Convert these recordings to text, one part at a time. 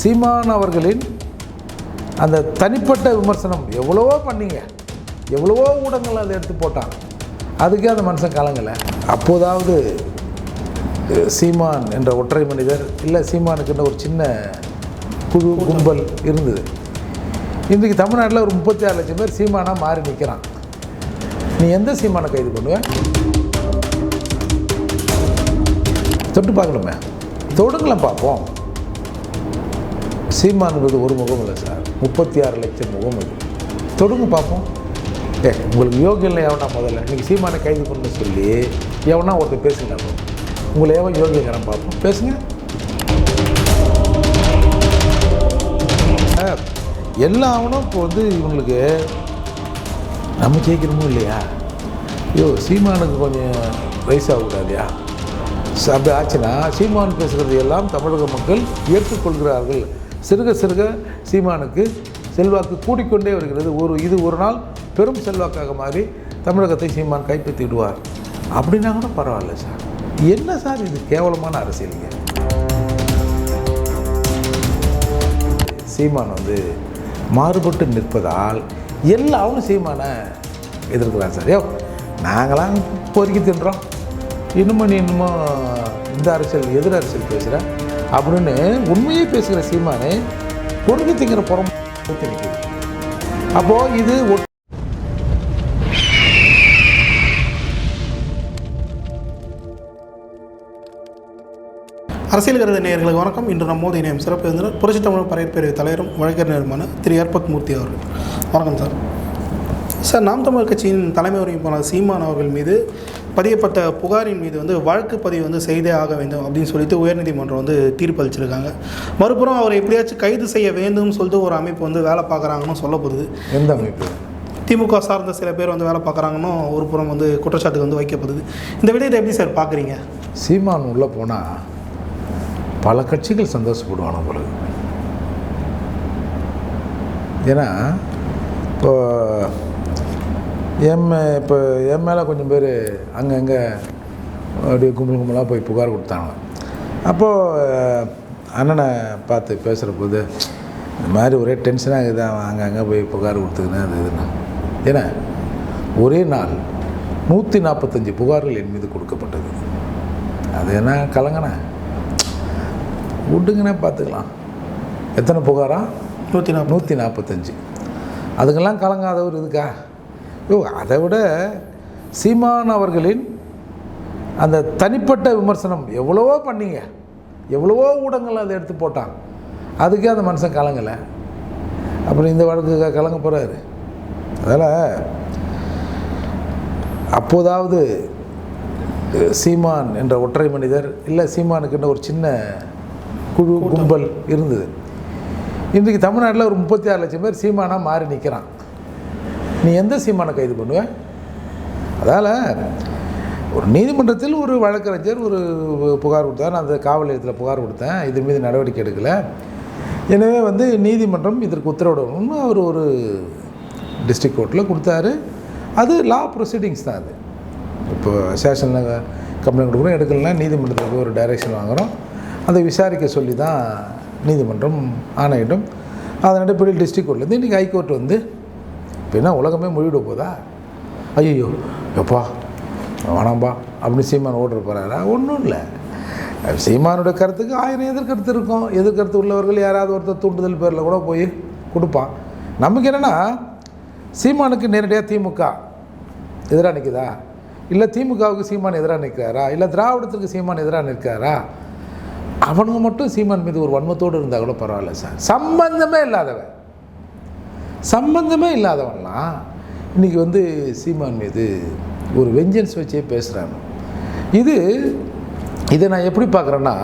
சீமான் அவர்களின் அந்த தனிப்பட்ட விமர்சனம் எவ்வளவோ பண்ணீங்க எவ்வளவோ ஊடகங்கள் அதை எடுத்து போட்டான் அதுக்கே அந்த மனுஷன் கலங்கலை. அப்போதாவது சீமான் என்ற ஒற்றை மனிதர் இல்லை சீமானுக்குன்ற ஒரு சின்ன குழு கும்பல் இருந்தது. இன்றைக்கு தமிழ்நாட்டில் ஒரு முப்பத்தி ஆறு லட்சம் பேர் சீமானாக மாறி நிற்கிறான் நீ எந்த சீமானை கைது பண்ணுவ? தொட்டு பார்க்கணுமே. தொடுங்களேன் பார்ப்போம். சீமானுங்கிறது ஒரு முகம் இல்லை சார். முப்பத்தி ஆறு லட்சம் முகம் இது தொடுங்க பார்ப்போம். ஏ உங்களுக்கு யோகியில் இல்லை எவனா முதல்ல? நீங்கள் சீமானை கைது பண்ண சொல்லி எவனா ஒருத்தர் பேசுங்க. உங்களை எவன் யோகியங்கிறான் பார்ப்போம். பேசுங்க. சார் எல்லாவனும் இப்போ வந்து இவங்களுக்கு நம்ம ஜெயிக்கணுமோ இல்லையா? ஐயோ சீமானுக்கு கொஞ்சம் வயசாகக்கூடாதியா அப்படி ஆச்சுன்னா சீமான் பேசுகிறது எல்லாம் தமிழக மக்கள் ஏற்றுக்கொள்கிறார்கள். சிறுக சிறுக சீமானுக்கு செல்வாக்கு கூடிக்கொண்டே வருகிறது. ஒரு இது ஒரு நாள் பெரும் செல்வாக்காக மாறி தமிழகத்தை சீமான் கைப்பற்றி விடுவார் அப்படின்னா கூட பரவாயில்ல சார். என்ன சார் இது கேவலமான அரசியலுங்க? சீமான் வந்து மாறுபட்டு நிற்பதால் எல்லாரும் சீமானை எதிர்க்கிறாங்க சார். யோ நாங்களாம் பொறுக்கி தின்றோம். இன்னமும் நீ இன்னமும் இந்த அரசியல் எதிர் அரசியல் பேசுகிற அப்படின்னு உண்மையை பேசுகிற சீமானே பொறுக்கி திங்கிற புறம் அப்போது இது அரசியல் கருத நேயர்களுக்கு வணக்கம். இன்று நம்மோது இணையம் சிறப்பு இருந்தனர் புரட்சி தமிழ் பரையற்பேரவை தலைவரும் வழக்கறிஞருமான திரு ஏற்பத் மூர்த்தி அவர்கள். வணக்கம் சார். சார் நாம் தமிழர் கட்சியின் தலைமை ஒருங்கிணைப்பாளர் சீமான் அவர்கள் மீது பதியப்பட்ட புகாரின் மீது வந்து வழக்கு பதிவு வந்து செய்தே ஆக வேண்டும் அப்படின்னு சொல்லிட்டு உயர்நீதிமன்றம் வந்து தீர்ப்பு அளிச்சிருக்காங்க. மறுபுறம் அவரை எப்படியாச்சும் கைது செய்ய வேண்டும்னு சொல்லிட்டு ஒரு அமைப்பு வந்து வேலை பார்க்குறாங்கன்னு சொல்லப்படுது எந்த அமைப்பு? திமுக சார்ந்த சில பேர் வந்து வேலை பார்க்குறாங்கன்னு ஒரு புறம் வந்து குற்றச்சாட்டு வந்து வைக்கப்படுது. இந்த விடயத்தை எப்படி சார் பார்க்குறீங்க? சீமான் உள்ளே போனால் பல கட்சிகள் சந்தோஷப்படுவான பிறகு ஏன்னா இப்போ என் இப்போ என் மேலே கொஞ்சம் பேர் அங்கங்கே அப்படியே கும்பல் கும்பலாக போய் புகார் கொடுத்தாங்க. அப்போது அண்ணனை பார்த்து பேசுகிற போது இந்த மாதிரி ஒரே டென்ஷனாக இருக்குது அவன் அங்கங்கே போய் புகார் கொடுத்துக்கினேன் அது இதுன்னு. ஏன்னா ஒரே நாள் நூற்றி நாற்பத்தஞ்சு புகார்கள் என் மீது கொடுக்கப்பட்டது. அது என்ன கலங்கண்ணே விட்டுங்கண்ணே பார்த்துக்கலாம். எத்தனை புகாரா? நூற்றி நூற்றி நாற்பத்தஞ்சு அதுக்கெல்லாம் கலங்காதவர் இருக்கா ஐயோ அதை விட சீமான் அவர்களின் அந்த தனிப்பட்ட விமர்சனம் எவ்வளவோ பண்ணீங்க. எவ்வளவோ ஊடகங்கள் அதை எடுத்து போட்டான். அதுக்கே அந்த மனுஷன் கலங்கலை. அப்புறம் இந்த வழக்கு கலங்க போகிறாரு அதனால் அப்போதாவது சீமான் என்ற ஒற்றை மனிதர் இல்லை சீமானுக்குன்ற ஒரு சின்ன குழு கும்பல் இருந்தது. இன்றைக்கு தமிழ்நாட்டில் ஒரு முப்பத்தி ஆறு லட்சம் பேர் சீமானாக மாறி நிற்கிறான் நீ எந்த சீமானை கைது பண்ணுவ? அதால் ஒரு நீதிமன்றத்தில் ஒரு வழக்கறிஞர் ஒரு புகார் கொடுத்தார். நான் அந்த காவல் நிலையத்தில் புகார் கொடுத்தேன். இது மீது நடவடிக்கை எடுக்கலை. எனவே வந்து நீதிமன்றம் இதற்கு உத்தரவிடணும்னு அவர் ஒரு டிஸ்ட்ரிக் கோர்ட்டில் கொடுத்தாரு. அது லா ப்ரொசீடிங்ஸ் தான் அது. இப்போ சேஷனில் கம்ப்ளைண்ட் கொடுக்குறோம் எடுக்கலாம் நீதிமன்றத்தில் போய் ஒரு டைரக்ஷன் வாங்குகிறோம் அதை விசாரிக்க சொல்லி தான் நீதிமன்றம் ஆணையிடும். அதன் அடிப்படையில் டிஸ்ட்ரிக் கோர்ட்லேருந்து இன்றைக்கி ஹைகோர்ட் வந்து இப்போ என்ன உலகமே மொழிவிட போதா? ஐயோ எப்பா வேணாம்பா அப்படின்னு சீமான் ஓடுற போகிறாரா ஒன்றும் இல்லை. சீமானுடைய கருத்துக்கு ஆயிரம் எதிர்கருத்து இருக்கும். எதிர்கருத்து உள்ளவர்கள் யாராவது ஒருத்தர் தூண்டுதல் பேரில் கூட போய் கொடுப்பான். நமக்கு என்னென்னா சீமானுக்கு நேரடியாக திமுக எதிராக நிற்குதா இல்லை திமுகவுக்கு சீமான் எதிராக நிற்கிறாரா இல்லை திராவிடத்திற்கு சீமான் எதிராக நிற்கிறாரா? அவனுங்க மட்டும் சீமான் மீது ஒரு வன்மத்தோடு இருந்தால் கூட பரவாயில்ல சார். சம்பந்தமே இல்லாதவன். சம்பந்தமே இல்லாதவன்லாம் இன்றைக்கி வந்து சீமான் மீது ஒரு வெஞ்சன்ஸ் வச்சே பேசுகிறாங்க இது இதை நான் எப்படி பார்க்குறேன்னா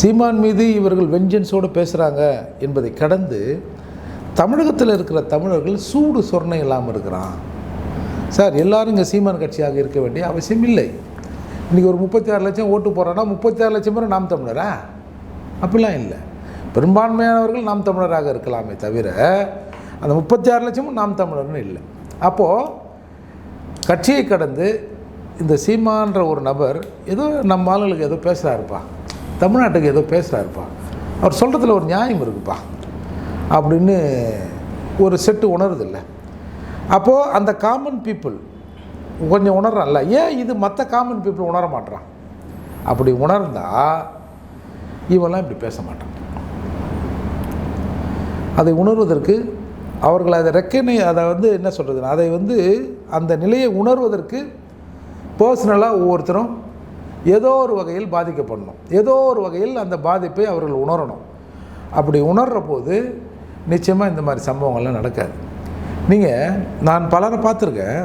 சீமான் மீது இவர்கள் வெஞ்சன்ஸோடு பேசுகிறாங்க என்பதை கடந்து தமிழகத்தில் இருக்கிற தமிழர்கள் சூடு சொரணை இல்லாமல் இருக்கிறான். சார் எல்லோரும் இங்கே சீமான் கட்சியாக இருக்க வேண்டிய அவசியம் இல்லை. இன்றைக்கி ஒரு முப்பத்தி ஆறு லட்சம் ஓட்டு போகிறோன்னா முப்பத்தி ஆறு லட்சம் பேர் நாம் தமிழரா? அப்படிலாம் இல்லை. பெரும்பான்மையானவர்கள் நாம் தமிழராக இருக்கலாமே தவிர அந்த முப்பத்தி ஆறு லட்சமும் நாம் தமிழர்னு இல்லை. அப்போது கட்சியை கடந்து இந்த சீமான்ற ஒரு நபர் ஏதோ நம்ம ஆளுங்களுக்கு ஏதோ பேசுகிறாருப்பா தமிழ்நாட்டுக்கு ஏதோ பேசுகிறாருப்பா அவர் சொல்கிறதுல ஒரு நியாயம் இருக்குப்பா. அப்படின்னு ஒரு செட்டு உணருதில்ல. அப்போது அந்த காமன் பீப்புள் கொஞ்சம் உணர்றான்ல ஏன் இது மற்ற காமன் பீப்புள் உணர மாட்றான் அப்படி உணர்ந்தால் இவெல்லாம் இப்படி பேச மாட்டான். அதை உணர்வதற்கு அவர்கள் அதை ரெக்கனை அதை வந்து என்ன சொல்கிறது அதை வந்து அந்த நிலையை உணர்வதற்கு பர்சனலாக ஒவ்வொருத்தரும் ஏதோ ஒரு வகையில் பாதிக்கப்படணும். ஏதோ ஒரு வகையில் அந்த பாதிப்பை அவர்கள் உணரணும். அப்படி உணர்கிற போது நிச்சயமாக இந்த மாதிரி சம்பவங்கள்லாம் நடக்காது. நீங்கள் நான் பலரை பார்த்துருக்கேன்.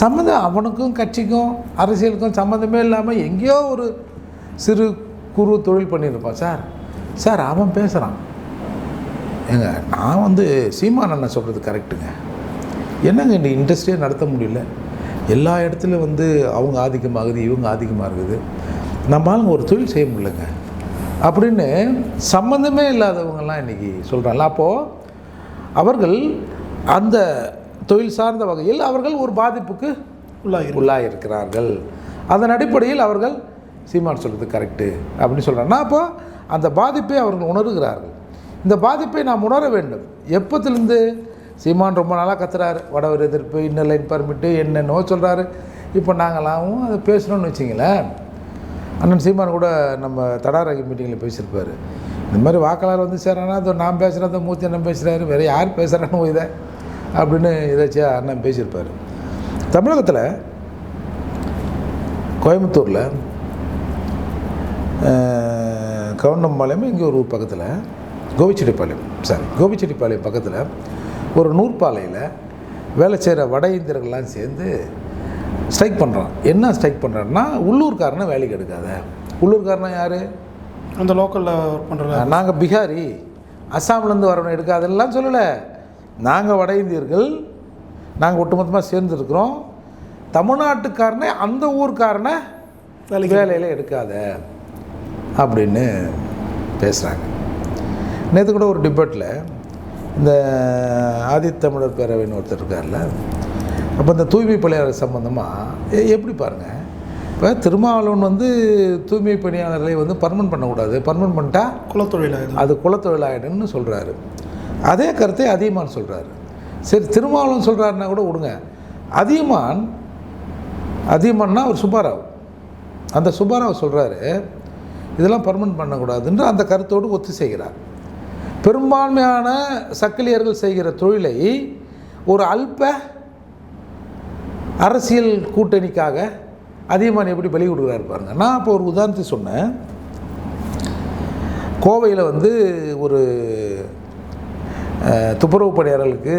சம்மந்தம் அவனுக்கும் கட்சிக்கும் அரசியலுக்கும் சம்மந்தமே இல்லாமல் எங்கேயோ ஒரு சிறு குறு தொழில் பண்ணியிருப்பான் சார். சார் அவன் பேசுகிறான் ஏங்க நான் வந்து சீமான் அண்ணன் சொல்கிறது கரெக்டுங்க என்னங்க இந்த இண்டஸ்ட்ரியே நடத்த முடியல? எல்லா இடத்துலையும் வந்து அவங்க ஆதிக்கமாகுது இவங்க ஆதிக்கமாக இருக்குது. நம்மளால ஒரு தொழில் செய்ய முடியலங்க. அப்படின்னு சம்மந்தமே இல்லாதவங்கெல்லாம் இன்றைக்கி சொல்கிறாங்களா அப்போது அவர்கள் அந்த தொழில் சார்ந்த வகையில் அவர்கள் ஒரு பாதிப்புக்கு உள்ளாகி உள்ளாயிருக்கிறார்கள் அதன் அடிப்படையில் அவர்கள் சீமான் சொல்கிறது கரெக்டு அப்படின்னு சொல்கிறாங்கன்னா அப்போ அந்த பாதிப்பை அவர்கள் உணர்கிறார்கள். இந்த பாதிப்பை நாம் உணர வேண்டும். எப்போத்திலேருந்து? சீமான் ரொம்ப நாளாக கத்துறாரு. வடவர் எதிர்ப்பு இன்னர் லைன் பர்மிட்டு என்னென்னோ சொல்கிறாரு இப்போ நாங்களாவும் அதை பேசணும்னு வச்சிங்களேன் அண்ணன் சீமான் கூட நம்ம தடாரகி மீட்டிங்கில் பேசியிருப்பார். இந்த மாதிரி வாக்காளர் வந்து சேரானா அதோ நான் பேசுகிறேன் அந்த மூர்த்தி அண்ணன் பேசுகிறாரு வேறு யார் பேசுகிறானோ இதை அப்படின்னு ஏதாச்சும் அண்ணன் பேசியிருப்பார். தமிழகத்தில் கோயம்புத்தூரில் அஹ், கவுண்டம்பாளையம் இங்கே ஒரு பக்கத்தில் கோபிச்செட்டிப்பாளையம் சாரி கோபிச்செட்டிப்பாளையம் பக்கத்தில் ஒரு நூற்பாலையில் வேலை செய்கிற வட இந்தியர்கள்லாம் சேர்ந்து ஸ்ட்ரைக் பண்ணுறான் என்ன ஸ்ட்ரைக் பண்ணுறான்னா உள்ளூர்காரனை வேலைக்கு எடுக்காத. உள்ளூர்காரனா யார்? அந்த லோக்கலில் ஒர்க் பண்ணுற நாங்கள் பிகாரி. அஸ்ஸாம்லேருந்து வரவனை எடுக்காதெல்லாம் சொல்லலை. நாங்கள் வட இந்தியர்கள். நாங்கள் ஒட்டுமொத்தமாக சேர்ந்துருக்குறோம். தமிழ்நாட்டுக்காரனை அந்த ஊர்க்காரனை வேலையில் எடுக்காத அப்படின்னு பேசுகிறாங்க நேற்று கூட ஒரு டிபேட்டில் இந்த ஆதித்தமிழர் பேரவைன்னு ஒருத்தர் இருக்கார்ல. அப்போ இந்த தூய்மை பணியாளர் சம்மந்தமாக எப்படி பாருங்கள் இப்போ திருமாவளவன் வந்து தூய்மை பணியாளர்களை வந்து பர்மனெண்ட் பண்ணக்கூடாது. பர்மனெண்ட் பண்ணிட்டா குலத்தொழிலாக இது அது குலத்தொழிலாயிடும்னு சொல்கிறாரு அதே கருத்தை அதியமான் சொல்கிறாரு சரி திருமாவளவன் சொல்கிறாருன்னா கூட விடுங்க. அதியமான் அதியமான்னா ஒரு சுப்பாராவ். அந்த சுப்பாராவ் சொல்கிறாரு இதெல்லாம் பர்மனெண்ட் பண்ணக்கூடாதுன்ற அந்த கருத்தோடு ஒத்து செய்கிறார் பெரும்பான்மையான சக்கிலியர்கள் செய்கிற தொழிலை ஒரு அல்ப அரசியல் கூட்டணிக்காக அதிகமாக எப்படி பலி கொடுக்குறாரு பாருங்க. நான் இப்போ ஒரு உதாரணத்தை சொன்னேன். கோவையில் வந்து ஒரு துப்புரவு பணியாளர்களுக்கு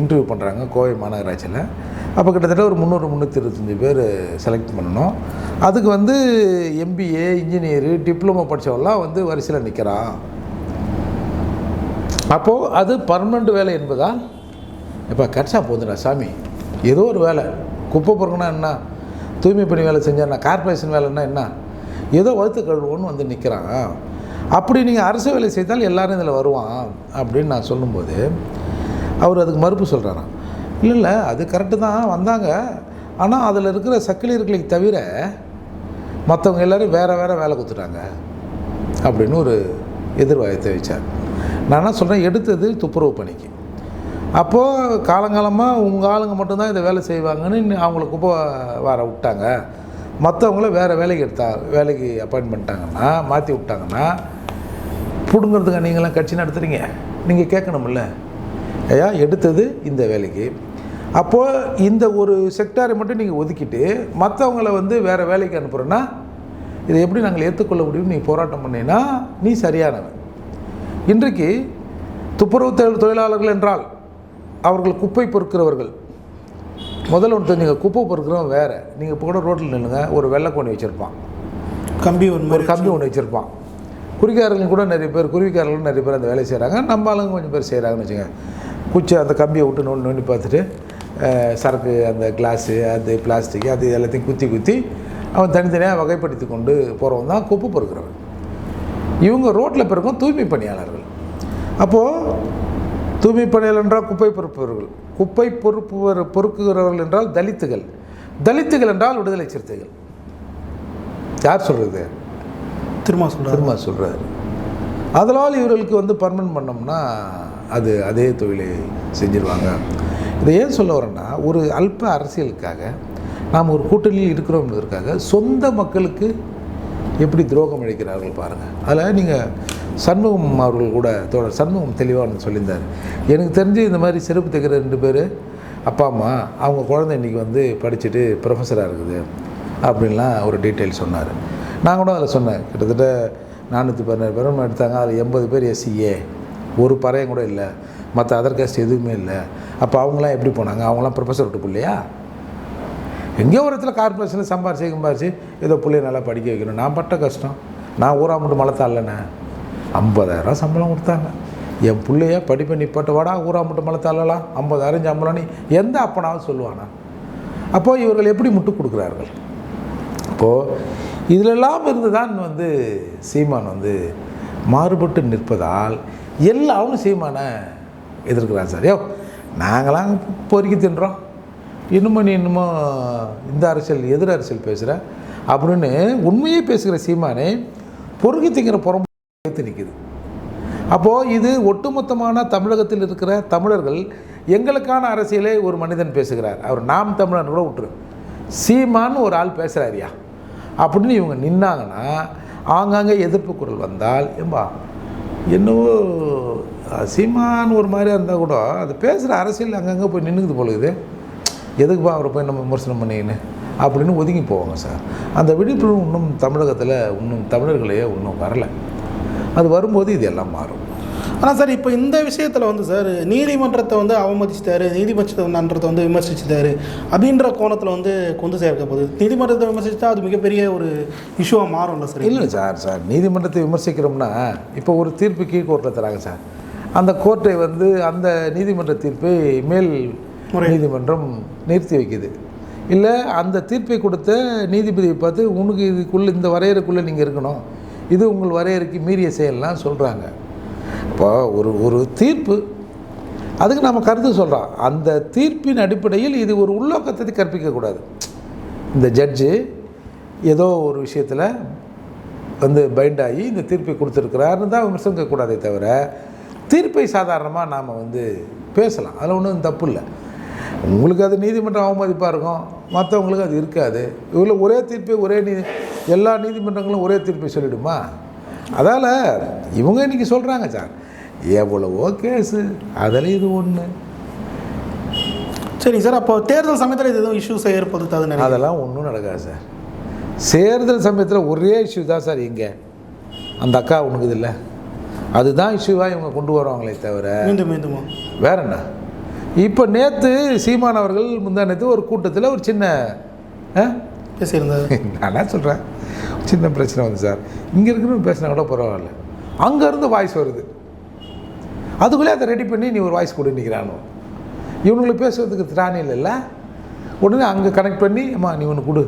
இன்டர்வியூ பண்ணுறாங்க கோவை மாநகராட்சியில். அப்போ கிட்டத்தட்ட ஒரு முந்நூறு முந்நூற்றி இருபத்தஞ்சி பேர் செலக்ட் பண்ணணும். அதுக்கு வந்து எம்பிஏ இன்ஜினியரு டிப்ளமோ படித்தவெல்லாம் வந்து வரிசையில் நிற்கிறான் அப்போது அது பர்மனண்ட் வேலை என்பதால் இப்போ கட்சா போதுடா சாமி. ஏதோ ஒரு வேலை. குப்பை பொறுக்கனா என்ன? தூய்மை பணி வேலை செஞ்சான்னா கார்பரேஷன் வேலைன்னா என்ன? ஏதோ வகுத்து கழுவுன்னு வந்து நிற்கிறான் அப்படி நீங்கள் அரசு வேலை செய்தால் எல்லோரும் இதில் வருவான் அப்படின்னு நான் சொல்லும்போது அவர் அதுக்கு மறுப்பு சொல்கிறாராம் இல்லை இல்லை அது கரெக்டு தான். வந்தாங்க. ஆனால் அதில் இருக்கிற சக்கிலியர்களை தவிர மற்றவங்க எல்லோரும் வேறு வேறு வேலை கொடுத்துட்டாங்க அப்படின்னு ஒரு எதிர்வாயத்தை வச்சார். நான் என்ன சொல்கிறேன் எடுத்தது துப்புரவு பணிக்கு. அப்போது காலங்காலமாக உங்கள் ஆளுங்க மட்டும்தான் இதை வேலை செய்வாங்கன்னு அவங்களுக்கு அவங்கள குப்பை வர விட்டாங்க. மற்றவங்கள வேறு வேலைக்கு எடுத்தா வேலைக்கு அப்பாயின்ட் பண்ணிட்டாங்கன்னா மாற்றி விட்டாங்கன்னா பிடுங்கிறதுக்கு நீங்களாம் கட்சி நடத்துகிறீங்க நீங்கள் கேட்கணும்ல. ஐயா எடுத்தது இந்த வேலைக்கு. அப்போது இந்த ஒரு செக்டாரை மட்டும் நீங்கள் ஒதுக்கிட்டு மற்றவங்கள வந்து வேறு வேலைக்கு அனுப்புகிறோன்னா இதை எப்படி நாங்கள் ஏற்றுக்கொள்ள முடியும்னு நீ போராட்டம் பண்ணீங்கன்னா நீ சரியானவன். இன்றைக்கு துப்புரவு தொழில் தொழிலாளர்கள் என்றால் அவர்கள் குப்பை பொறுக்கிறவர்கள். முதல்ல ஒன்று தெரிஞ்சுங்க குப்பை பொறுக்கிறவன் வேறு. நீங்கள் இப்போ கூட ரோட்டில் நில்லுங்க ஒரு வெள்ளை கோணி வச்சுருப்பான். கம்பி ஒரு ஒரு கம்பி ஒன்று வச்சுருப்பான். குறிக்காரர்கள் கூட நிறைய பேர் குருவிக்காரர்களும் நிறைய பேர் அந்த வேலையை செய்கிறாங்க நம்ம ஆளுங்க கொஞ்சம் பேர் செய்கிறாங்கன்னு வச்சுங்க குச்சி அந்த கம்பியை விட்டு நோண்டி நோண்டி பார்த்துட்டு சரக்கு அந்த கிளாஸு அது பிளாஸ்டிக் அது எல்லாத்தையும் குத்தி குத்தி அவன் தனித்தனியாக வகைப்படுத்தி கொண்டு போகிறவன் தான் குப்பை பொறுக்கிறவன். இவங்க ரோட்டில் பிறக்கும் தூய்மை பணியாளர்கள். அப்போது தூய்மை பணியாளர் என்றால் குப்பை பொறுப்பவர்கள். குப்பை பொறுப்பு பொறுக்குகிறவர்கள் என்றால் தலித்துகள். தலித்துகள் என்றால் விடுதலை சிறுத்தைகள். யார் சொல்கிறது திரும்ப சொல்கிறார் திரும்ப சொல்கிறாரு அதனால் இவர்களுக்கு வந்து பர்மனன்ட் பண்ணோம்னா அது அதே தொழிலை செஞ்சிருவாங்க. இதை ஏன் சொல்ல வரேன்னா ஒரு அல்ப அரசியலுக்காக நாம் ஒரு கூட்டணியில் இருக்கிறோம் என்பதற்காக சொந்த மக்களுக்கு எப்படி துரோகம் அழைக்கிறார்கள் பாருங்கள் அதில் நீங்கள் சண்முகம் அவர்கள் கூட தோழர் சண்முகம் தெளிவாக சொல்லியிருந்தார். எனக்கு தெரிஞ்சு இந்த மாதிரி செருப்பு தைக்கிற ரெண்டு பேர் அப்பா அம்மா அவங்க குழந்தை இன்றைக்கி வந்து படிச்சுட்டு ப்ரொஃபஸராக இருக்குது அப்படின்லாம் ஒரு டீட்டெயில் சொன்னார். நான் கூட அதில் சொன்னேன் கிட்டத்தட்ட நானூற்றி பதினேழு பேரும் எடுத்தாங்க அதில் எண்பது பேர் எஸ்சிஏ ஒரு பறையும் கூட இல்லை. மற்ற அதர் காஸ்ட் எதுவுமே இல்லை. அப்போ அவங்களாம் எப்படி போனாங்க? அவங்களாம் ப்ரொஃபஸர் விட்டு பிள்ளையா எங்கேயோ ஒரு இடத்துல கார்பரேஷனில் சம்பாரிச்சு சம்பாரிச்சு ஏதோ பிள்ளைய நல்லா படிக்க வைக்கணும். நான் பட்ட கஷ்டம். நான் ஊரா மட்டும் மலத்தா இல்லைண்ணே ஐம்பதாயிரம் சம்பளம் கொடுத்தாங்க. என் பிள்ளைய படிப்பை நிப்பாட்ட வாடா ஊரா மட்டும் மலை தாழலாம் ஐம்பதாயிரம் சம்பளம்னு எந்த அப்பனாவது சொல்லுவானா? அப்போது இவர்கள் எப்படி முட்டு கொடுக்குறார்கள்? அப்போது இதிலெல்லாம் இருந்து தான் வந்து சீமான் வந்து மாறுபட்டு நிற்பதால் எல்லாரும் சீமானை எதிர்க்கிறான் சார். யோ நாங்களாம் பொறுக்கி தின்றோம். இன்னமும் நீ இன்னமும் இந்த அரசியல் எதிர் அரசியல் பேசுகிற அப்படின்னு உண்மையே பேசுகிற சீமானே பொறுக்கி திங்கிற புறம் எடுத்து நிற்குது அப்போது இது ஒட்டுமொத்தமான தமிழகத்தில் இருக்கிற தமிழர்கள் எங்களுக்கான அரசியலை ஒரு மனிதன் பேசுகிறார். அவர் நாம் தமிழன் கூட விட்டுரு சீமான்னு ஒரு ஆள் பேசுகிறாரியா அப்படின்னு இவங்க நின்னாங்கன்னா ஆங்காங்கே எதிர்ப்பு குரல் வந்தால் ஏம்பா என்னவோ சீமான்னு சீமான் ஒரு மாதிரியாக இருந்தால் கூட அது பேசுகிற அரசியல் அங்கங்கே போய் நின்றுக்குது போலுக்குது எதுக்குப்பா அவரை போய் நம்ம விமர்சனம் பண்ணிக்கின்னு? அப்படின்னு ஒதுங்கி போவாங்க சார். அந்த விழிப்புணர்வு இன்னும் தமிழகத்தில் இன்னும் தமிழர்களே இன்னும் வரலை. அது வரும்போது இது எல்லாம் மாறும். ஆனால் சார் இப்போ இந்த விஷயத்தில் வந்து சார் நீதிமன்றத்தை வந்து அவமதிச்சிட்டாரு நீதிமன்றத்தை வந்து விமர்சிச்சிட்டாரு அப்படின்ற கோணத்தில் வந்து கொண்டு சேர்க்க போகுது. நீதிமன்றத்தை விமர்சிச்சா அது மிகப்பெரிய ஒரு இஷ்யூவாக மாறும்ல சார்? இல்லை சார் சார். நீதிமன்றத்தை விமர்சிக்கிறோம்னா இப்போ ஒரு தீர்ப்பு கீழ் கோர்ட்டில் தராங்க சார். அந்த கோர்ட்டை வந்து அந்த நீதிமன்ற தீர்ப்பை மேல் நீதிமன்றம் நிறுத்தி வைக்குது. இல்லை அந்த தீர்ப்பை கொடுத்த நீதிபதியை பார்த்து உனக்கு இதுக்குள்ளே இந்த வரையறைக்குள்ளே நீங்கள் இருக்கணும். இது உங்கள் வரையறைக்கு மீறிய செயல்லாம் சொல்கிறாங்க இப்போ ஒரு ஒரு தீர்ப்பு. அதுக்கு நம்ம கருத்து சொல்கிறோம் அந்த தீர்ப்பின் அடிப்படையில் இது ஒரு உள்நோக்கத்தை கற்பிக்கக்கூடாது இந்த ஜட்ஜு ஏதோ ஒரு விஷயத்தில் வந்து பைண்ட் ஆகி இந்த தீர்ப்பை கொடுத்துருக்கிறாருன்னு தான் விமர்சனிக்கக்கூடாதே தவிர தீர்ப்பை சாதாரணமாக நாம் வந்து பேசலாம். அதில் ஒன்றும் தப்பு இல்லை. உங்களுக்கு அது நீதிமன்றம் அவமதிப்பாக இருக்கும். மற்றவங்களுக்கு அது இருக்காது. இவ்வளோ ஒரே தீர்ப்பை ஒரே நீதி எல்லா நீதிமன்றங்களும் ஒரே தீர்ப்பை சொல்லிடுமா? அதால் இவங்க இன்றைக்கி சொல்கிறாங்க சார். எவ்வளவோ கேஸு அதில் இது ஒன்று சரிங்க சார் அப்போ தேர்தல் சமயத்தில் இது எதுவும் இஷ்யூஸ் நினைக்கிறேன் அதெல்லாம் ஒன்றும் நடக்காது சார். தேர்தல் சமயத்தில் ஒரே இஷ்யூ தான் சார் இங்கே. அந்த அக்கா உனக்கு இல்லை. அதுதான் இஷ்யூவாக இவங்க கொண்டு வருவாங்களே தவிர. மீண்டும் மீண்டுமா? வேற என்ன? இப்போ நேற்று சீமான் அவர்கள் முந்தா நேற்று ஒரு கூட்டத்தில் ஒரு சின்ன? பேசியிருந்தாரு. நான் என்ன சொல்கிறேன் சின்ன பிரச்சனை வந்து சார். இங்கே இருக்கிறவங்க பேசினா கூட பரவாயில்ல. அங்கேருந்து வாய்ஸ் வருது. அதுக்குள்ளே அதை ரெடி பண்ணி நீ ஒரு வாய்ஸ் கொடு நிற்கிறானோ இவனுங்களுக்கு பேசுறதுக்கு திராணி இல்லைல்ல. உடனே அங்கே கனெக்ட் பண்ணி அம்மா நீ ஒன்று கொடு.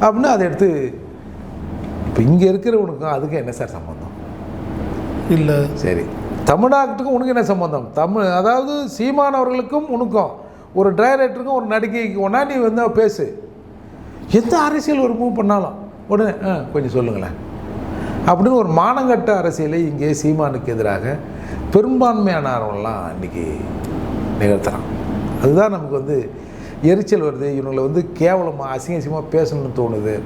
அப்படின்னு அதை எடுத்து இப்போ இங்கே இருக்கிறவனுக்கும் அதுக்கும் என்ன சார் சம்மந்தம் இல்லை. சரி. தமிழ்நாட்டுக்கும் உனக்கு என்ன சம்மந்தம் தமிழ் அதாவது சீமானவர்களுக்கும் உனக்கும் ஒரு டைரக்டருக்கும் ஒரு நடிகைக்கு ஒன்றா நீ வந்து பேசு. எந்த அரசியல் ஒரு மூவ் பண்ணாலும்? உடனே ஆ கொஞ்சம் சொல்லுங்களேன். அப்படின்னு ஒரு மானங்கட்ட அரசியலை இங்கே சீமானுக்கு எதிராக பெரும்பான்மையானவர்கள்லாம் இன்றைக்கி நிகழ்த்துறான் அதுதான் நமக்கு வந்து எரிச்சல் வருது. இவங்களை வந்து கேவலமாக அசிங்க அசிங்கமாக பேசணும்னு தோணுது.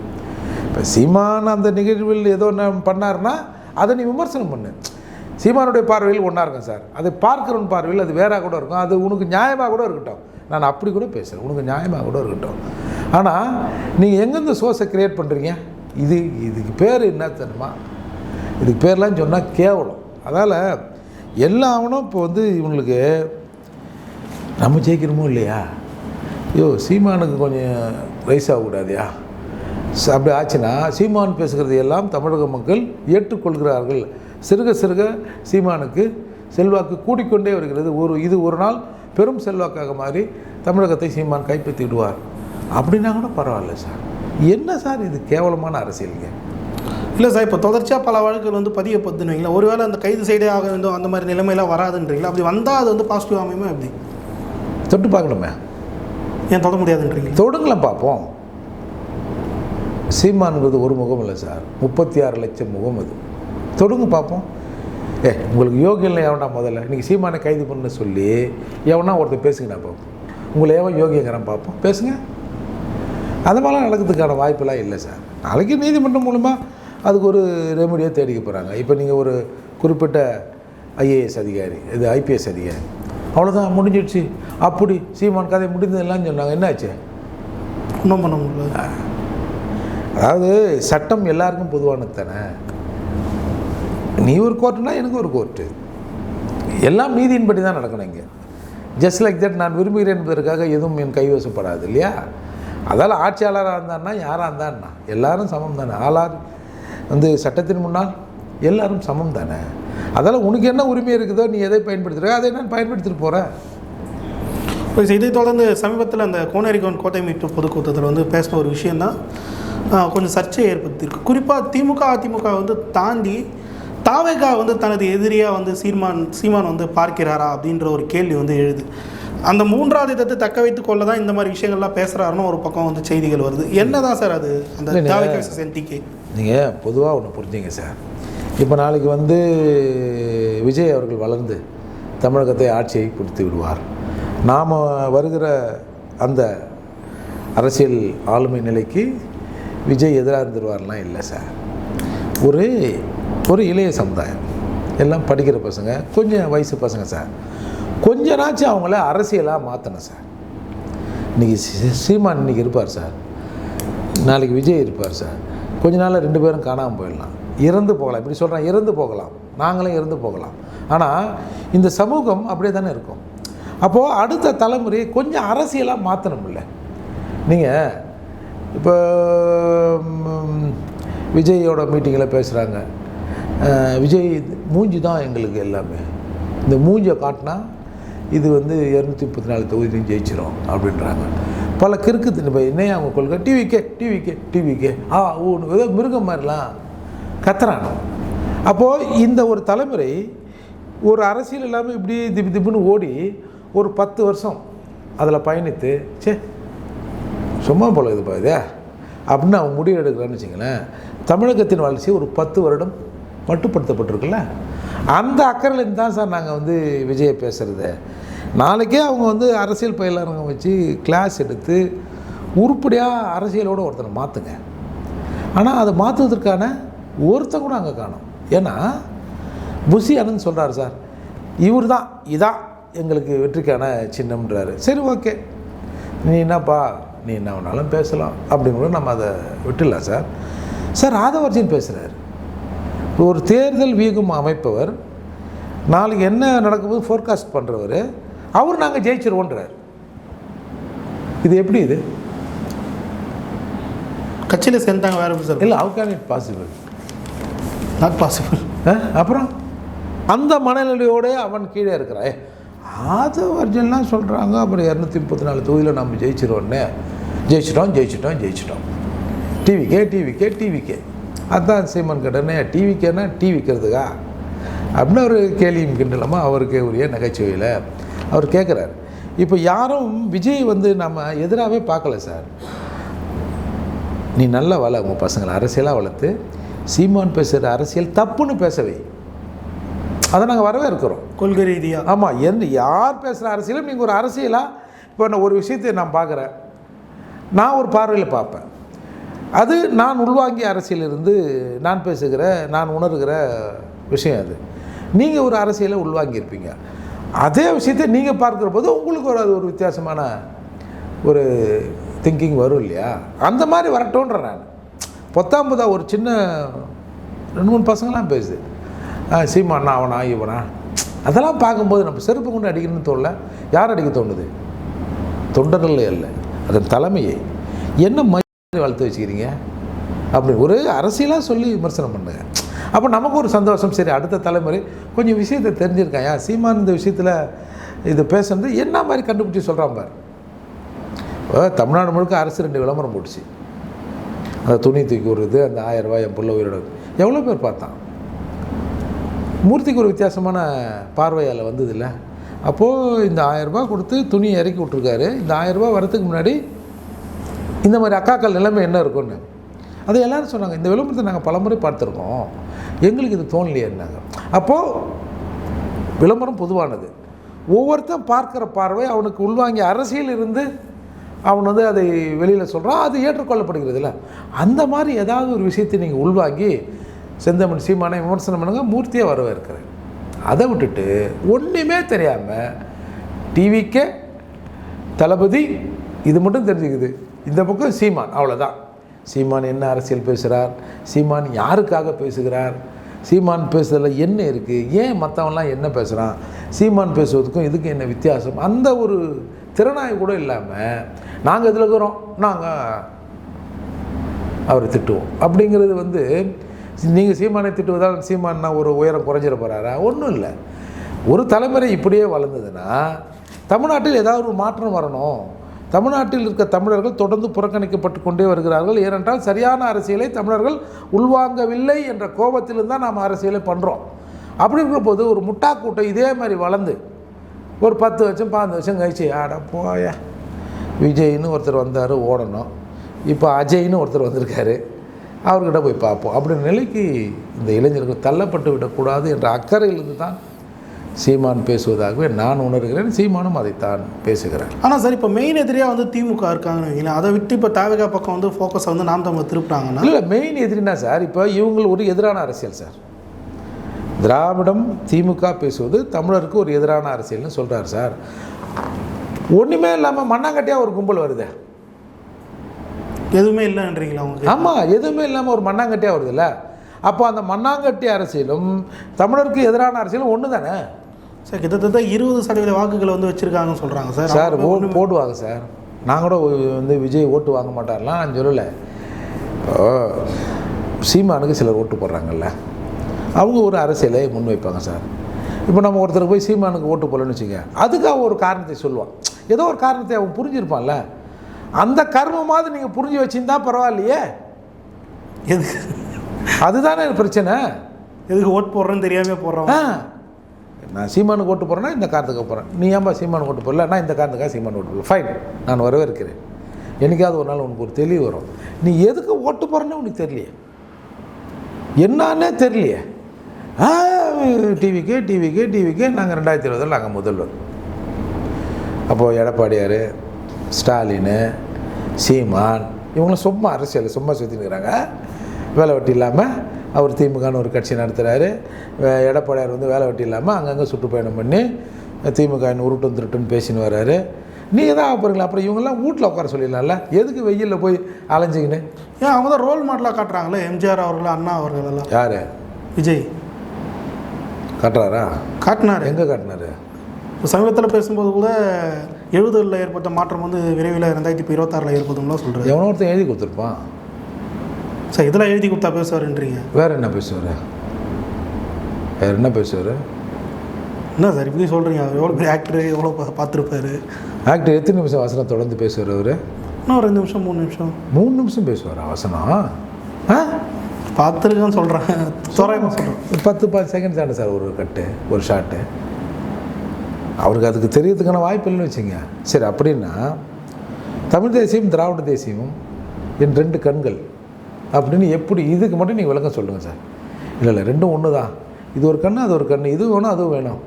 இப்போ சீமான் அந்த நிகழ்வில் ஏதோ ஒன்று பண்ணாருன்னா அதை நீ விமர்சனம் பண்ணு. சீமானுடைய பார்வையில் ஒன்றா இருக்கும் சார். அதை பார்க்குறவன் பார்வையில் அது வேறாக கூட இருக்கும். அது உனக்கு நியாயமாக கூட இருக்கட்டும். நான் அப்படி கூட பேசுகிறேன் உனக்கு நியாயமாக கூட இருக்கட்டும். ஆனால் நீங்கள் எங்கேருந்து சோர்ஸை க்ரியேட் பண்ணுறீங்க இது இதுக்கு பேர் என்ன தெரியுமா? இதுக்கு பேர்லாம் சொன்னால் கேவலம். அதால் எல்லாவனும் இப்போ வந்து இவங்களுக்கு நம்ம ஜெயிக்கிறோமோ இல்லையா? ஐயோ சீமானுக்கு கொஞ்சம் ரைஸ் ஆகக்கூடாதியா அப்படி ஆச்சுன்னா சீமான் பேசுகிறது எல்லாம் தமிழக மக்கள் ஏற்றுக்கொள்கிறார்கள். சிறுக சிறுக சீமானுக்கு செல்வாக்கு கூடிக்கொண்டே வருகிறது. ஒரு இது ஒரு நாள் பெரும் செல்வாக்காக மாறி தமிழகத்தை சீமான் கைப்பற்றி விடுவார். அப்படின்னா கூட பரவாயில்ல சார். என்ன சார் இது கேவலமான அரசியலுங்க இல்லை சார் இப்போ தொடர்ச்சியாக பல வழக்குகள் வந்து பதியப்படுதுன்னு வைங்களேன். ஒருவேளை அந்த கைது சைடே ஆக வேண்டும் அந்த மாதிரி நிலைமையெல்லாம் வராதுன்றீங்களா? அப்படி வந்தால் அது வந்து பாசிட்டிவ் அமையுமா எப்படி? தொட்டு பார்க்கணுமே. ஏன் தொட முடியாதுன்றீங்க தொடுங்களேன் பார்ப்போம். சீமானுங்கிறது ஒரு முகம் இல்லை சார். முப்பத்தி ஆறு லட்சம் முகம் அது. தொடுங்க பார்ப்போம். ஏ உங்களுக்கு யோகியம் இல்லை எவனா முதல்ல? இன்றைக்கி சீமானை கைது பண்ண சொல்லி எவனா ஒருத்தர் பேசுங்கண்ணா பார்ப்போம். உங்களை எவன் யோகியங்கிறான் பார்ப்போம்? பேசுங்க. அது மாதிரிலாம் நடக்கிறதுக்கான வாய்ப்பெல்லாம் இல்லை சார். நாளைக்கு நீதிமன்றம் மூலமாக அதுக்கு ஒரு ரெமடியாக தேடிக்க போகிறாங்க இப்போ நீங்கள் ஒரு குறிப்பிட்ட ஐஏஎஸ் அதிகாரி இது ஐபிஎஸ் அதிகாரி. அவ்வளோதான் முடிஞ்சிடுச்சு. அப்படி சீமான் கதை முடிந்ததெல்லாம் சொன்னாங்க. என்னாச்சு? ஒன்றும் பண்ண முடியல. அதாவது சட்டம் எல்லாருக்கும் பொதுவானது தானே? நீ ஒரு கோர்ட்டுனா எனக்கு ஒரு கோர்ட்டு. எல்லாம் நீதியின்படி தான் நடக்கணும் இங்கே. ஜஸ்ட் லைக் தட் நான் விரும்புகிறேன் என்பதற்காக எதுவும் என் கைவசப்படாது இல்லையா? அதால் ஆட்சியாளராக இருந்தான்னா யாராக இருந்தான்னா எல்லாரும் சமம் தானே. ஆளார் வந்து சட்டத்தின் முன்னால் எல்லாரும் சமம் தானே. அதால் உனக்கு என்ன உரிமை இருக்குதோ நீ எதை பயன்படுத்துகிற அதை நான் பயன்படுத்திட்டு போகிறேன் இதை தொடர்ந்து சமீபத்தில் அந்த கோனேரிகோன் கோட்டை மீட்டு பொதுக்கூட்டத்தில் வந்து பேசின ஒரு விஷயந்தான் கொஞ்சம் சர்ச்சையை ஏற்படுத்தியிருக்கு. குறிப்பாக திமுக அதிமுக வந்து தாண்டி தாவேகா வந்து தனது எதிரியாக வந்து சீமான் சீமான் வந்து பார்க்கிறாரா அப்படின்ற ஒரு கேள்வி வந்து எழுது. அந்த மூன்றாவது இடத்தை தக்க வைத்துக் கொள்ள தான் இந்த மாதிரி விஷயங்கள்லாம் பேசுகிறாருன்னு ஒரு பக்கம் வந்து செய்திகள் வருது. என்னதான் சார் அது? அந்த. தாவேகா என்டிகே நீங்கள் பொதுவாக ஒன்று புரிஞ்சுங்க சார். இப்போ நாளைக்கு வந்து விஜய் அவர்கள் வளர்ந்து தமிழகத்தை ஆட்சியை பிடித்து விடுவார். நாம் வருகிற அந்த அரசியல் ஆளுமை நிலைக்கு விஜய் எதிராக இருந்துருவார்லாம் இல்லை சார். ஒரு ஒரு இளைய சமுதாயம். எல்லாம் படிக்கிற பசங்க கொஞ்சம் வயசு பசங்க சார் கொஞ்ச நாச்சும் அவங்கள அரசியலாக மாற்றணும் சார் இன்றைக்கி சீமான் இன்னைக்கு இருப்பார் சார் நாளைக்கு விஜய் இருப்பார் சார் கொஞ்ச நாளில் ரெண்டு பேரும் காணாமல் போயிடலாம். இறந்து போகலாம். இப்படி சொல்கிறேன் இறந்து போகலாம். நாங்களும் இறந்து போகலாம். ஆனால் இந்த சமூகம் அப்படியே தானே இருக்கும். அப்போது அடுத்த தலைமுறையை கொஞ்சம் அரசியலாக மாற்றணும்ல நீங்கள் இப்போ விஜயோட மீட்டிங்கில் பேசுகிறாங்க விஜய் மூஞ்சி தான் எங்களுக்கு எல்லாமே. இந்த மூஞ்சியை காட்டினா இது வந்து இரநூத்தி முப்பத்தி நாலு தொகுதியும் ஜெயிச்சிரும் அப்படின்றாங்க. பல கிறுக்கு தின்பை என்னையே அவங்க கொள்கை? டிவிக்கே டிவிக்கே டிவிக்கே ஆ ஒன்று ஏதோ மிருகம் மாதிரிலாம் கத்துறாங்க அப்போது இந்த ஒரு தலைமுறை ஒரு அரசியல் இல்லாமல் இப்படி திப்பு திப்புன்னு ஓடி ஒரு பத்து வருஷம் அதில் பயணித்து சே சும்மா போல இது பாதியா அப்படின்னு அவன் முடிவு எடுக்கிறான்னு வச்சுங்களேன் தமிழகத்தின் வளர்ச்சி ஒரு பத்து வருடம் மட்டுப்படுத்தப்பட்டிருக்குல்ல? அந்த அக்கறையிலேருந்து தான் சார் நாங்கள் வந்து விஜயை பேசுகிறது நாளைக்கே அவங்க வந்து அரசியல் பயிலாளங்க வச்சு கிளாஸ் எடுத்து உருப்படியாக அரசியலோடு ஒருத்தனை மாற்றுங்க ஆனால் அதை மாற்றுவதற்கான ஒருத்தன் கூட அங்கே காணும். ஏன்னா புஷி அனந்த் சொல்கிறார் சார் இவர் தான் இதான் எங்களுக்கு வெற்றிக்கான சின்னம்ன்றாரு. சரி ஓகே. நீ என்னப்பா நீ என்ன வேணாலும் பேசலாம் அப்படின்னு கூட நம்ம அதை விட்டுடலாம் சார். சார் ராதவர்ஜின் பேசுகிறார் ஒரு தேர்தல் வியூகம் அமைப்பவர் நாளைக்கு என்ன நடக்கும்போது ஃபோர்காஸ்ட் பண்ணுறவர் அவர் நாங்கள் ஜெயிச்சிருவோன்றார். இது எப்படி இது? கட்சியில் சேர்ந்தாங்க வேறு சார். இல்லை how can it possible not possible அப்புறம்? அந்த மனநிலையோடு அவன் கீழே இருக்கிறான். ஆதவர்ஜன்லாம் சொல்கிறாங்க அப்புறம் இரநூத்தி முப்பத்தி நாலு தொகுதியில் நம்ம ஜெயிச்சிருவோன்னே ஜெயிச்சிட்டோம் ஜெயிச்சிட்டோம் ஜெயிச்சிட்டோம். டிவிக்கே டிவிக்கே டிவிக்கே அதான் சீமன் கடனே டிவிக்கேனா டிவிக்கிறதுக்கா அப்படின்னு ஒரு கேள்வியும் கிண்டலமாக அவருக்கு உரிய நகைச்சுவையில் அவர் கேட்குறாரு இப்போ யாரும் விஜய் வந்து நம்ம எதிராகவே பார்க்கல சார். நீ நல்லா வள உங்கள் பசங்களை அரசியலாக வளர்த்து சீமான் பேசுகிற அரசியல் தப்புன்னு பேசவை அதை நாங்கள் வரவேற்கிறோம். கொள்கை ரீதியாக ஆமாம் எந்த யார் பேசுகிற அரசியலும் நீங்கள் ஒரு அரசியலாக இப்போ நான் ஒரு விஷயத்தை நான் பார்க்குறேன். நான் ஒரு பார்வையில் பார்ப்பேன். அது நான் உள்வாங்கிய அரசியலிருந்து நான் பேசுகிற நான் உணர்கிற விஷயம் அது. நீங்கள் ஒரு அரசியலை உள்வாங்கியிருப்பீங்க. அதே விஷயத்தை நீங்கள் பார்க்குற போது உங்களுக்கு ஒரு அது ஒரு வித்தியாசமான ஒரு திங்கிங் வரும் இல்லையா? அந்த மாதிரி வரட்டும்ன்ற நான். பொத்தாம்பதா ஒரு சின்ன ரெண்டு மூணு பசங்களாம் பேசுது. ஆ, நான் அவனா இவனா? அதெல்லாம் பார்க்கும்போது நம்ம செருப்பு கொண்டு அடிக்கணும்னு தோணல. யார் அடிக்க தோணுது? தொண்டர்கள் அல்ல. அதன் தலைமையை. என்ன மாதிரி வளர்த்து வச்சுக்கிறீங்க? அப்படி ஒரு அரசியலாக சொல்லி விமர்சனம் பண்ணுங்க. அப்போ நமக்கு ஒரு சந்தோஷம். சரி அடுத்த தலைமுறை கொஞ்சம் விஷயத்தை தெரிஞ்சிருக்கான். ஏன் சீமான் இந்த விஷயத்தில் இது பேசுறது என்ன மாதிரி கண்டுபிடிச்சி சொல்கிறான் பார். இப்போ தமிழ்நாடு முழுக்க அரசு ரெண்டு விளம்பரம் போட்டுச்சு. அந்த துணி தூக்கி விடுறது அந்த ஆயிரம் ரூபாய் என் பிள்ளை உயிரோட எவ்வளோ பேர் பார்த்தான்? மூர்த்திக்கு ஒரு வித்தியாசமான பார்வையால் வந்ததில்ல. அப்போது இந்த ஆயிரம் கொடுத்து துணி இறக்கி விட்ருக்காரு இந்த ஆயிரம் வரத்துக்கு வரதுக்கு முன்னாடி இந்த மாதிரி அக்காக்கள் நிலைமை என்ன இருக்கும்னு. அதை எல்லோரும் சொன்னாங்க. இந்த விளம்பரத்தை நாங்கள் பலமுறை பார்த்துருக்கோம். எங்களுக்கு இது தோணலையேன்னாங்க அப்போது விளம்பரம் பொதுவானது. ஒவ்வொருத்தன் பார்க்குற பார்வை அவனுக்கு உள்வாங்கிய அரசியல் இருந்து அவன் வந்து அதை வெளியில் சொல்கிறான் அது ஏற்றுக்கொள்ளப்படுகிறதுல அந்த மாதிரி ஏதாவது ஒரு விஷயத்தை நீங்கள் உள்வாங்கி செந்தமன் சீமானை விமர்சனம் பண்ணுங்க மூர்த்தியாக வரவேற்கிறேன் அதை விட்டுட்டு ஒன்றுமே தெரியாமல் டிவிக்கே தளபதி இது மட்டும் தெரிஞ்சுக்குது. இந்த பக்கம் சீமான் அவ்வளோதான் சீமான் என்ன அரசியல் பேசுகிறார் சீமான் யாருக்காக பேசுகிறார்? சீமான் பேசுறதுல என்ன இருக்குது ஏன் மற்றவன்லாம் என்ன பேசுகிறான் சீமான் பேசுவதுக்கும் இதுக்கும் என்ன வித்தியாசம்? அந்த ஒரு திறனாய் கூட இல்லாமல் நாங்கள் இதில் இருக்கிறோம்? நாங்கள் அவரை திட்டுவோம். அப்படிங்கிறது வந்து நீங்கள் சீமானை திட்டுவதால் சீமான்னா ஒரு உயரம் குறைஞ்சிட போகிறாரா ஒன்றும் இல்லை. ஒரு தலைமுறை இப்படியே வளர்ந்ததுன்னா தமிழ்நாட்டில் ஏதாவது ஒரு மாற்றம் வரணும். தமிழ்நாட்டில் இருக்க தமிழர்கள் தொடர்ந்து புறக்கணிக்கப்பட்டு கொண்டே வருகிறார்கள். ஏனென்றால் சரியான அரசியலை தமிழர்கள் உள்வாங்கவில்லை என்ற கோபத்திலிருந்து தான் நாம் அரசியலை பண்ணுறோம் அப்படி இருக்கிற போது ஒரு முட்டா கூட்டம் இதே மாதிரி வளர்ந்து ஒரு பத்து வருஷம் பாஞ்சு வருஷம் கழிச்சு ஆட போய. விஜய்னு ஒருத்தர் வந்தார் ஓடணும். இப்போ அஜய்னு ஒருத்தர் வந்திருக்காரு. அவர்கிட்ட போய் பார்ப்போம். அப்படின்ற நிலைக்கு இந்த இளைஞர்கள் தள்ளப்பட்டு விடக்கூடாது என்ற அக்கறையிலிருந்து தான் சீமான் பேசுவதாகவே நான் உணர்கிறேன். சீமானும் அதைத்தான் பேசுகிறார். ஆனால் சார் இப்போ மெயின் எதிரியாக வந்து திமுக இருக்காங்கன்னு அதை விட்டு இப்போ தாவிகா பக்கம் வந்து ஃபோக்கஸை வந்து நாம் தமிழ் திருப்புறாங்கன்னா? இல்லை மெயின் எதிரினா சார் இப்போ இவங்க ஒரு எதிரான அரசியல் சார். திராவிடம் திமுக பேசுவது தமிழருக்கு ஒரு எதிரான அரசியல்னு சொல்கிறார் சார். ஒன்றுமே இல்லாமல் மண்ணாங்கட்டியாக ஒரு கும்பல் வருதே. எதுவுமே இல்லைன்றீங்களா அவங்க ஆமாம் எதுவுமே இல்லாமல் ஒரு மண்ணாங்கட்டியாக வருதுல்ல? அப்போ அந்த மண்ணாங்கட்டி அரசியலும் தமிழருக்கு எதிரான அரசியலும் ஒன்று தானே? சார் கிட்டத்தட்ட இருபது சதவீத வாக்குகளை வந்து வச்சுருக்காங்கன்னு சொல்கிறாங்க சார். சார் ஓ போடுவாங்க சார். நான் கூட வந்து விஜய் ஓட்டு வாங்க மாட்டார்லாம் நான் சொல்லலை. சீமானுக்கு சிலர் ஓட்டு போடுறாங்கல்ல. அவங்க ஒரு அரசியலை முன்வைப்பாங்க சார். இப்போ நம்ம ஒருத்தருக்கு போய் சீமானுக்கு ஓட்டு போடலன்னு வச்சுக்க அதுக்கு அவன் ஒரு காரணத்தை சொல்லுவான். ஏதோ ஒரு காரணத்தை அவன் புரிஞ்சிருப்பான்ல. அந்த கர்மமாவது நீங்கள் புரிஞ்சு வச்சிருந்தா பரவாயில்லையே. எதுக்கு? அதுதானே பிரச்சனை. எதுக்கு ஓட் போடுறேன்னு தெரியாமல் போடுறோம். ஆ. நான் சீமானுக்கு ஓட்டு போகிறேன்னா இந்த காரணத்துக்கு போகிறேன் நீ ஏன்பா சீமானுக்கு ஓட்டு போடல? நான் இந்த காரணத்துக்காக சீமான் ஓட்டு போடல. ஃபைன் நான் வரவேற்கிறேன். என்னைக்காவது ஒரு நாள் உனக்கு ஒரு தெளிவு வரும். நீ எதுக்கு ஓட்டு போகிறேன்னு உனக்கு தெரியலையே. என்னான்னே தெரியலையே. டிவிக்கே டிவிக்கே டிவிக்கே நாங்கள் ரெண்டாயிரத்தி இருபதில் நாங்கள் முதல்வர். அப்போது எடப்பாடியார் ஸ்டாலின் சீமான் இவங்களும் சும்மா அரசியல் சும்மா சுற்றினுக்கிறாங்க வேலை வெட்டி இல்லாமல் அவர் திமுகன்னு ஒரு கட்சி நடத்துகிறாரு எடப்பாடியார் வந்து வேலை வெட்டி இல்லாமல் அங்கங்கே சுற்றுப்பயணம் பண்ணி திமுக உருட்டும் திருட்டுன்னு பேசின்னு வர்றாரு நீங்கள் தான் போகிறீங்களா அப்புறம் இவங்கெல்லாம் வீட்டில் உட்கார சொல்லிடலாம்ல. எதுக்கு வெயிலில் போய் அலைஞ்சிக்கின்னு? ஏன் அவங்க தான் ரோல் மாடலாக காட்டுறாங்களே எம்ஜிஆர் அவர்கள் அண்ணா அவர்கள் எல்லாம்? யார்? விஜய். காட்டுறாரா? காட்டினாரு. எங்கே காட்டினாரு? சமீபத்தில் பேசும்போது கூட எழுபதுகளில் ஏற்பட்ட மாற்றம் வந்து விரைவில் ரெண்டாயிரத்தி இப்போ இருபத்தாறில் ஏற்படும்லாம் சொல்கிறாரு எவனோ ஒருத்தன் எழுதி கொடுத்துருப்பான். சார் இதெல்லாம் எழுதி கொடுத்தா பேசுவாருன்றீங்க. வேறு என்ன பேசுவார்? வேறு என்ன பேசுவார்? என்ன சார் இப்படி சொல்கிறீங்க அவர் எவ்வளோ பெரிய ஆக்டர் எவ்வளோ பார்த்துருப்பாரு. ஆக்டர் எத்தனை நிமிஷம் வசனம் தொடர்ந்து பேசுவார் அவர்? இன்னும் ஒரு ரெண்டு நிமிஷம் மூணு நிமிஷம். மூணு நிமிஷம் பேசுவார் வசனம்? ஆ? பார்த்துருக்கேன்னு சொல்கிறேன் தோராயமாக சொல்கிறேன் பத்து பத்து செகண்ட்ஸ் தானே சார் ஒரு கட்டு ஒரு ஷாட்டு அவருக்கு அதுக்கு தெரியறதுக்கான வாய்ப்பு இல்லைன்னு வச்சுங்க சரி அப்படின்னா தமிழ் தேசியம் திராவிட தேசியமும் என் ரெண்டு கண்கள் அப்படின்னு எப்படி இதுக்கு மட்டும் நீங்கள் விளக்கம் சொல்லுங்கள் சார். இல்லை இல்லை ரெண்டும் ஒன்று தான் இது ஒரு கண்ணு அது ஒரு கண்ணு. இது வேணும் அதுவும் வேணும்.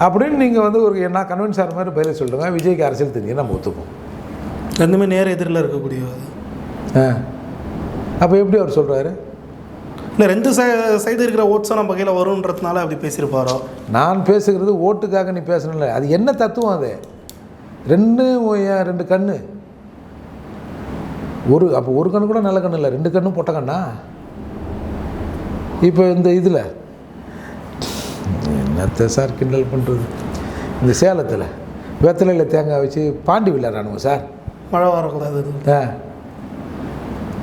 அப்படின்னு நீங்கள் வந்து ஒரு என்ன கன்வின்ஸ் ஆகிற மாதிரி பதில் சொல்லுங்கள் விஜய்க்கு அரசியல் தெரியும். நம்ம ஒத்துப்போம். ரெண்டுமே நேர எதிரில் இருக்கக்கூடிய ஆ. அப்போ எப்படி அவர் சொல்கிறாரு இல்லை ரெண்டு சை சைடு இருக்கிற ஓட்ஸும் நம்ம கையில் வரும்ன்றதுனால அப்படி பேசியிருப்பாரோ? நான் பேசுகிறது ஓட்டுக்காக நீ பேசணும்ல அது என்ன தத்துவம் அது? ரெண்டு ரெண்டு கண்ணு. ஒரு அப்போ ஒரு கண்ணு கூட நல்ல கண்ணு இல்லை. ரெண்டு கண்ணும் பொட்ட கண்ணா? இப்போ இந்த இதில். என்னத்தை சார் கிண்டல் பண்ணுறது இந்த சேலத்தில் வெத்தலையில் தேங்காய் வச்சு பாண்டி விளையாடுறானுங்க சார். மழை வரக்கூடாது. ஆ.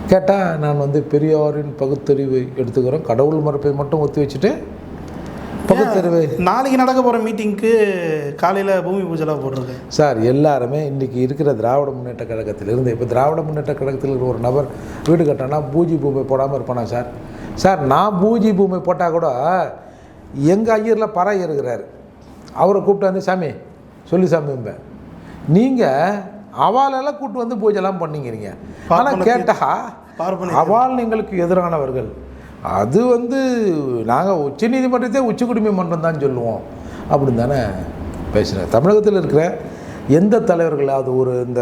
கேட்டால் நான் வந்து பெரியாரின் பகுத்தறிவை எடுத்துக்கிறோம் கடவுள் மறுப்பை மட்டும் ஒத்தி வச்சுட்டு பகுத்தறிவை நாளைக்கு நடக்க போகிற மீட்டிங்க்கு காலையில் பூமி பூஜைலாம் போட்டிருக்கேன் சார் எல்லாருமே இன்றைக்கி இருக்கிற திராவிட முன்னேற்ற கழகத்தில் இருந்து இப்போ திராவிட முன்னேற்ற கழகத்தில் இருக்கிற ஒரு நபர் வீடு கட்டினா பூஜி பூமி போடாமல் இருப்பானா சார்? சார் நான் பூஜி பூமி போட்டால் கூட எங்கள் ஐயரில் பறை இருக்கிறார் அவரை கூப்பிட்டு வந்து சாமி சொல்லி சாமிம்பேன் நீங்கள் அவாலெல்லாம் கூப்பிட்டு வந்து பூஜைலாம் பண்ணிக்கிறீங்க ஆனால் கேட்டால் அவால் எங்களுக்கு எதிரானவர்கள். அது வந்து நாங்கள் உச்ச நீதிமன்றத்தை உச்சக்குடிமை மன்றம் தான் சொல்லுவோம். அப்படின்னு தானே பேசுகிறேன் தமிழகத்தில் இருக்கிற எந்த தலைவர்களாவது ஒரு இந்த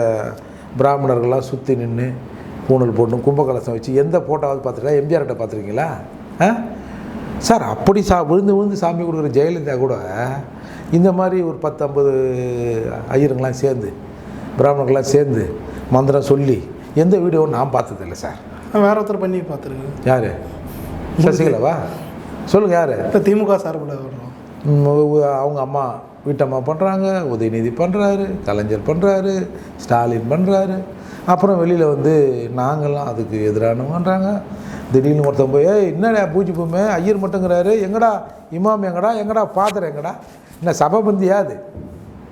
பிராமணர்கள்லாம் சுற்றி நின்று பூணல் போட்டு கும்பகலசம் வச்சு எந்த ஃபோட்டோவாவது பார்த்துருக்கா எம்ஜிஆர்கிட்ட பார்த்துருக்கீங்களா? ஆ? சார் அப்படி சா விழுந்து விழுந்து சாமி கொடுக்குற ஜெயலலிதா கூட இந்த மாதிரி ஒரு பத்து ஐம்பது ஐயருங்களாம் சேர்ந்து பிராமணர்கள்லாம் சேர்ந்து மந்திரம் சொல்லி எந்த வீடியோவும் நான் பார்த்ததில்லை சார். வேற ஒருத்தர் பண்ணி பார்த்துருக்கேன். யார்? சசிகலாவா? சொல்லுங்கள் யார்? இப்போ திமுக சார்பில் அவங்க அம்மா வீட்டம்மா பண்ணுறாங்க உதயநிதி பண்ணுறாரு கலைஞர் பண்ணுறாரு ஸ்டாலின் பண்ணுறாரு அப்புறம் வெளியில் வந்து நாங்கள்லாம் அதுக்கு எதிரானவங்கன்றாங்க திடீர்னு ஒருத்தன் போய் "ஏய், என்னடா பூஜை பூமே ஐயர் மட்டுங்கிறாரு. எங்கடா இமாம் எங்கடா? எங்கடா ஃபாதர் எங்கடா? என்ன சபபந்தியா அது?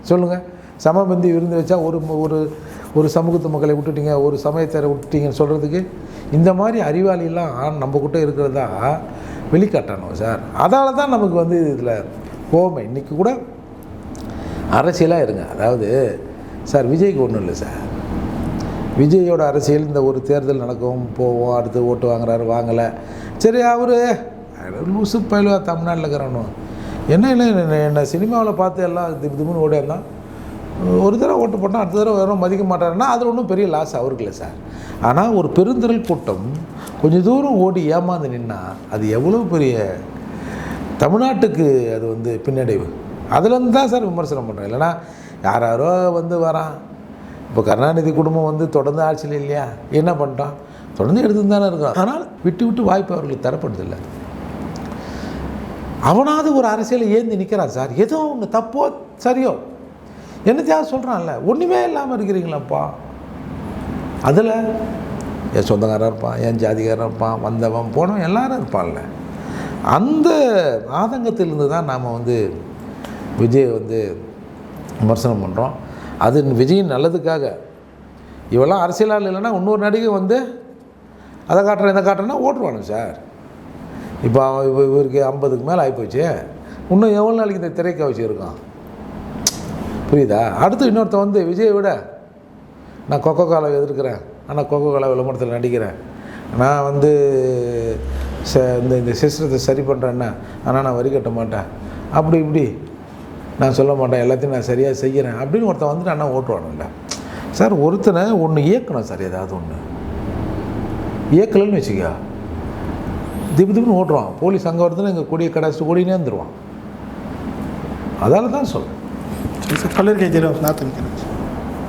சொல்லுங்கள் சமபந்தி விருந்து வச்சா ஒரு ஒரு ஒரு சமூகத்து மக்களை விட்டுட்டீங்க ஒரு சமயத்தை விட்டுட்டீங்கன்னு சொல்கிறதுக்கு இந்த மாதிரி அறிவாளிலாம் நம்ம இருக்கிறதா வெளிக்காட்டணும் சார். அதால் தான் நமக்கு வந்து இதில் கோமை இன்றைக்கி கூட அரசியலாக இருங்க. அதாவது சார் விஜய்க்கு ஒன்றும் இல்லை சார். விஜயோட அரசியல் இந்த ஒரு தேர்தல் நடக்கும் போவோம் அடுத்து ஓட்டு வாங்குறாரு வாங்கலை. சரி அவர் லூசு பயிலுவா தமிழ்நாட்டில் இருக்கிறானோ என்ன இல்லை என்ன- என்ன சினிமாவில் பார்த்து எல்லாம் திமுன்னு திப்புன்னு ஓடியாந்தான் ஒரு தடவை ஓட்டு போட்டால் அடுத்த தடவை யாரும் மதிக்க மாட்டாருன்னா அதில் ஒன்றும் பெரிய லாஸ் அவருக்கு இல்லை சார் ஆனால் ஒரு பெருந்திரள் கூட்டம் கொஞ்சம் தூரம் ஓடி ஏமாந்து நின்னா அது எவ்வளோ பெரிய தமிழ்நாட்டுக்கு அது வந்து பின்னடைவு. அதுலேருந்து தான் சார் விமர்சனம் பண்ணுறேன் இல்லைன்னா யார் யாரோ வந்து வரான். இப்போ கருணாநிதி குடும்பம் வந்து தொடர்ந்து ஆட்சியில் இல்லையா? என்ன பண்ணிட்டோம்? தொடர்ந்து எடுத்து தானே இருக்கும். ஆனால் விட்டு விட்டு வாய்ப்பு அவர்களுக்கு தரப்படுதில்லை அவனாவது ஒரு அரசியலை ஏந்தி நிற்கிறான் சார் ஏதோ ஒன்று தப்போ சரியோ? என்னத்தையாவது சொல்கிறான்ல ஒன்றுமே இல்லாமல் இருக்கிறீங்களாப்பா? அதில் என் சொந்தக்காரன் இருப்பான் என் ஜாதிக்காரன் இருப்பான் வந்தவன் போனவன் எல்லாரும் இருப்பான்ல. அந்த ஆதங்கத்திலிருந்து தான் நாம் வந்து விஜயை வந்து விமர்சனம் பண்ணுறோம் அது விஜயின் நல்லதுக்காக. இவெல்லாம் அரசியலால் இல்லைன்னா இன்னொரு நடிகை வந்து அதை காட்டுறேன் இதை காட்டுறேன்னா ஓட்டுருவானு சார். இப்போ அவன் இவருக்கு ஐம்பதுக்கு மேலே ஆகிப்போச்சு இன்னும் எவ்வளோ நாளைக்கு இந்த திரைக்கவச்சி இருக்கான் புரியுதா? அடுத்து இன்னொருத்தன் வந்து விஜயை விட நான் கொக்கோ காலாவை எதிர்க்கிறேன். ஆனால் கொக்கோ காலா விளம்பரத்தில் நடிக்கிறேன். நான் வந்து ச இந்த இந்த சிஸ்டத்தை சரி பண்ணுறேன்னா ஆனால் நான் வரி கட்ட மாட்டேன். அப்படி இப்படி. நான் சொல்ல மாட்டேன் எல்லாத்தையும் நான் சரியாக செய்கிறேன். அப்படின்னு ஒருத்தன் வந்து நான் ஓட்டுவானுங்கள சார் ஒருத்தனை ஒன்று இயக்கணும் சார் ஏதாவது ஒன்று இயக்கலைன்னு வச்சுக்க. திப்பு திப்புன்னு ஓட்டுருவான் போலீஸ் அங்கே வருதுன்னா எங்கள் கொடியை கடாச்சிட்டு ஓடினே வந்துடுவான் அதால தான் சொல்கிறேன் சரி சார் பல்வேறு கைதியில் நாத்தம்